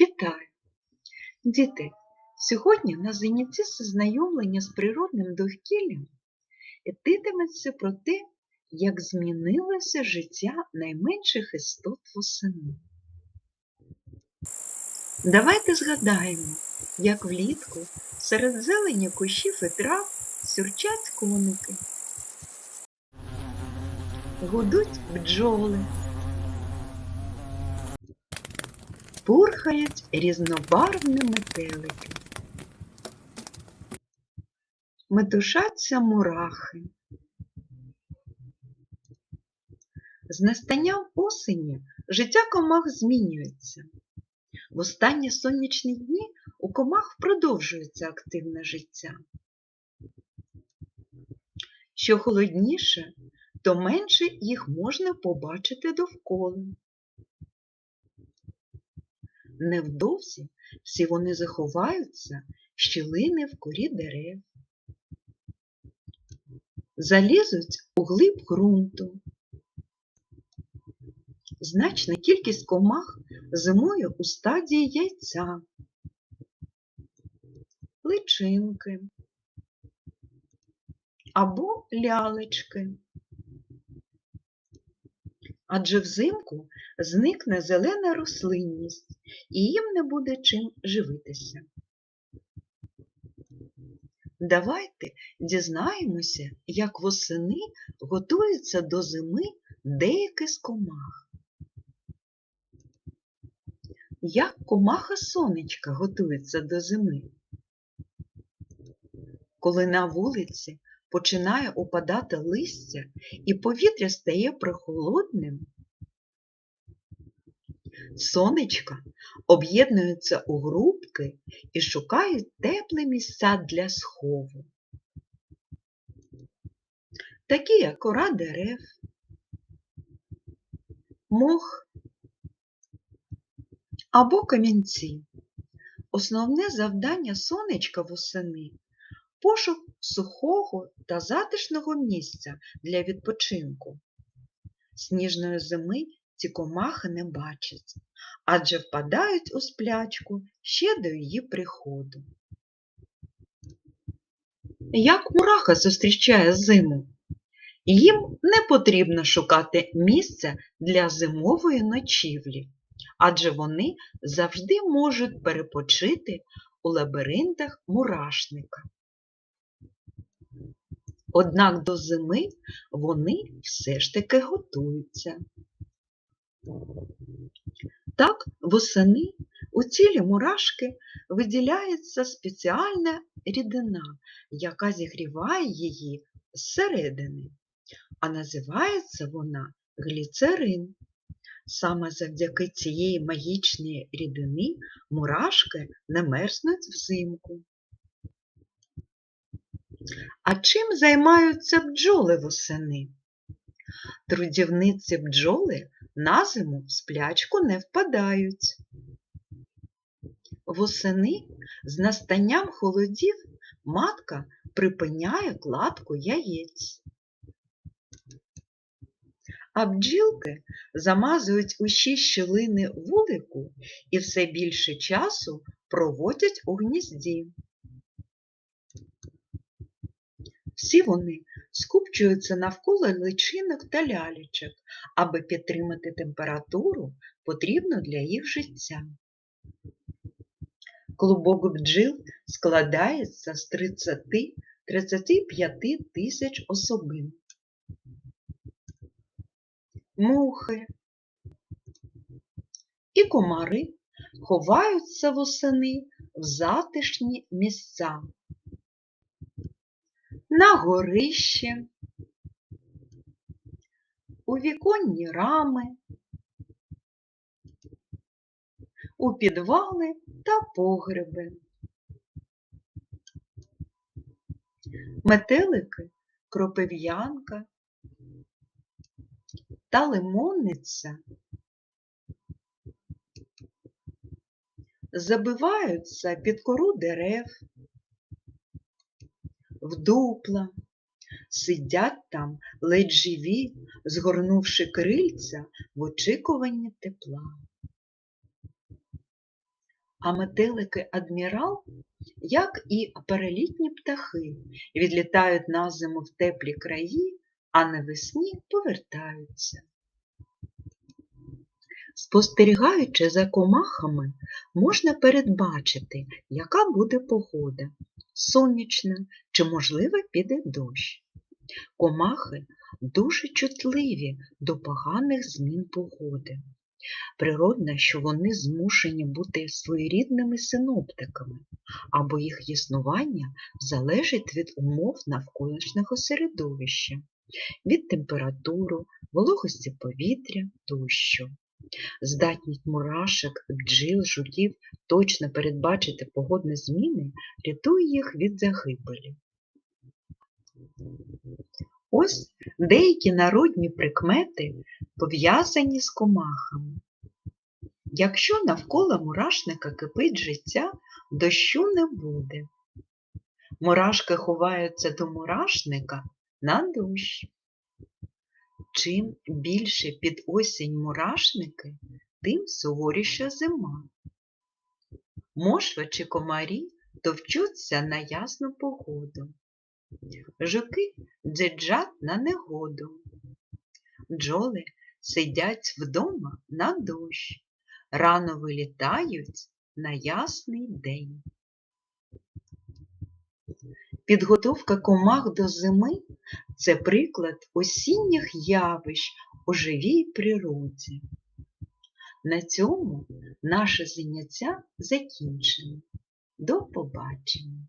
Вітаю! Діти, сьогодні на занятті з знайомлення з природним довкіллям йтиметься про те, як змінилося життя найменших істот восени. Давайте згадаємо, як влітку серед зелені кущів і трав сюрчать коники, гудуть бджоли, пурхають різнобарвні метелики, метушаться мурахи. З настанням осені життя комах змінюється. В останні сонячні дні у комах продовжується активне життя. Що холодніше, то менше їх можна побачити довкола. Невдовзі всі вони заховаються щілини в корі дерев, залізуть у глиб ґрунту. Значна кількість комах зимує у стадії яйця, личинки або лялечки. Адже взимку зникне зелена рослинність і їм не буде чим живитися. Давайте дізнаємося, як восени готуються до зими деякі з комах. Як комаха сонечка готується до зими? Коли на вулиці починає опадати листя і повітря стає прохолодним, сонечка об'єднуються у групки і шукають теплі місця для схову, такі як кора дерев, мох або камінці. Основне завдання сонечка восени пошук сухого та затишного місця для відпочинку. Сніжної зими ці комахи не бачать, адже впадають у сплячку ще до її приходу. Як мураха зустрічає зиму? Їм не потрібно шукати місця для зимової ночівлі, адже вони завжди можуть перепочити у лабіринтах мурашника. Однак до зими вони все ж таки готуються. Так, восени у тілі мурашки виділяється спеціальна рідина, яка зігріває її зсередини, а називається вона гліцерин. Саме завдяки цієї магічної рідини мурашки не мерзнуть взимку. А чим займаються бджоли восени? Трудівниці бджоли на зиму в сплячку не впадають. Восени з настанням холодів матка припиняє кладку яєць. А бджілки замазують усі щілини вулику і все більше часу проводять у гнізді. Всі вони скупчуються навколо личинок та лялечок, аби підтримати температуру, потрібну для їх життя. Клубок бджіл складається з 30-35 тисяч особин. Мухи і комари ховаються восени в затишні місця на горищі, у віконні рами, у підвали та погреби. Метелики, кропив'янка та лимонниця забиваються під кору дерев, в дупла, сидять там ледь живі, згорнувши крильця в очікуванні тепла. А метелики адмірал, як і перелітні птахи, відлітають на зиму в теплі краї, а навесні повертаються. Спостерігаючи за комахами, можна передбачити, яка буде погода сонячна чи, можливо, піде дощ. Комахи дуже чутливі до поганих змін погоди. Природно, що вони змушені бути своєрідними синоптиками, або їх існування залежить від умов навколишнього середовища, від температури, вологості повітря тощо. Здатність мурашок, бджіл, жуків точно передбачити погодні зміни рятує їх від загибелі. Ось деякі народні прикмети пов'язані з комахами. Якщо навколо мурашника кипить життя, дощу не буде. Мурашки ховаються до мурашника на дощ. Чим більше під осінь мурашники, тим суворіша зима. Мошва чи комарі товчуться на ясну погоду. Жуки дзиджать на негоду. Бджоли сидять вдома на дощ, рано вилітають на ясний день. Підготовка комах до зими це приклад осінніх явищ у живій природі. На цьому наше заняття закінчено. До побачення!